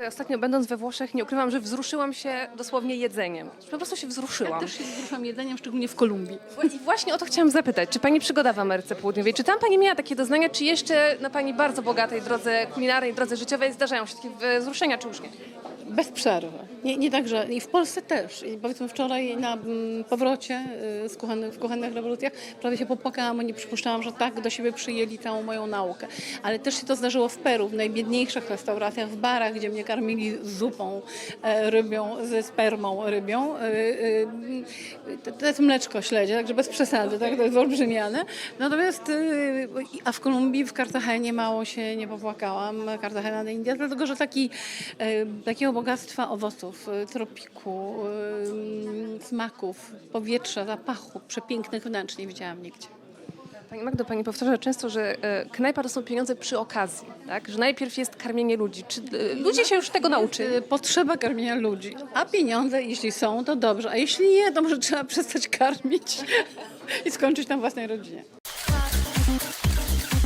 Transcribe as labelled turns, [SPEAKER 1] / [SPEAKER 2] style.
[SPEAKER 1] Ja Ostatnio będąc we Włoszech nie ukrywam, że wzruszyłam się dosłownie jedzeniem. Po prostu się wzruszyłam.
[SPEAKER 2] Też się wzruszam jedzeniem, szczególnie w Kolumbii.
[SPEAKER 1] I właśnie o to chciałam zapytać. Czy Pani przygoda w Ameryce Południowej, czy tam Pani miała takie doznania, czy jeszcze na Pani bardzo bogatej drodze kulinarnej, drodze życiowej zdarzają się takie wzruszenia, czy już nie?
[SPEAKER 2] Bez przerwy. Nie, nie tak, i w Polsce też. I powiedzmy wczoraj na mm, powrocie y, z kuchennych, w kuchennych rewolucjach prawie się popłakałam, nie przypuszczałam, że tak do siebie przyjęli całą moją naukę. Ale też się to zdarzyło w Peru, w najbiedniejszych restauracjach, w barach, gdzie mnie karmili zupą e, rybią, ze spermą rybią. Y, y, to, jest mleczko śledzie, także bez przesady, tak? to jest olbrzymiane. Natomiast, y, a w Kolumbii, w Kartagenie mało się nie popłakałam. Cartagena de Indias, dlatego że taki, e, takiego bogactwa owoców, tropiku, smaków, powietrza, zapachu, przepięknych wnętrz nie widziałam nigdzie.
[SPEAKER 1] Pani Magdo, Pani powtarza często, że e, knajpa to są pieniądze przy okazji, tak? Że najpierw jest karmienie ludzi. Czy e, ludzie się już tego nauczyli?
[SPEAKER 2] E, Potrzeba karmienia ludzi, a pieniądze, jeśli są, to dobrze, a jeśli nie, to może trzeba przestać karmić i skończyć na własnej rodzinie.